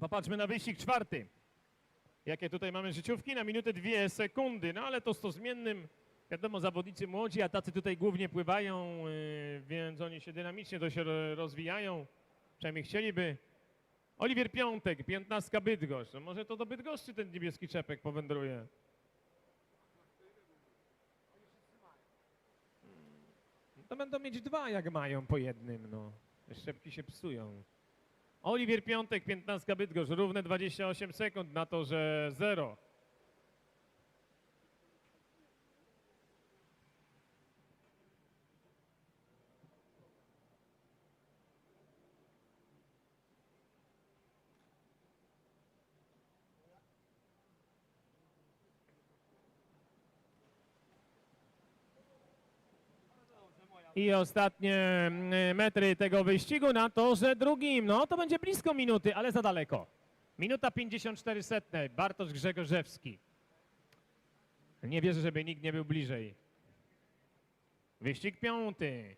Popatrzmy na wyścig czwarty. Jakie tutaj mamy życiówki? Na minutę dwie sekundy. No ale to z to zmiennym. Wiadomo, zawodnicy młodzi, a tacy tutaj głównie pływają, yy, więc oni się dynamicznie to się ro- rozwijają. Przynajmniej chcieliby. Oliwier Piątek, 15 Bydgoszcz. No może to do Bydgoszczy ten niebieski czepek powędruje. No To będą mieć dwa, jak mają po jednym, no. Szczepki się psują. Oliwier Piątek, 15 Bydgoszcz, równe 28 sekund na to, że zero. I ostatnie mm, metry tego wyścigu na torze drugim. No to będzie blisko minuty, ale za daleko. Minuta 54 setne. Bartosz Grzegorzewski. Nie wierzę, żeby nikt nie był bliżej. Wyścig piąty.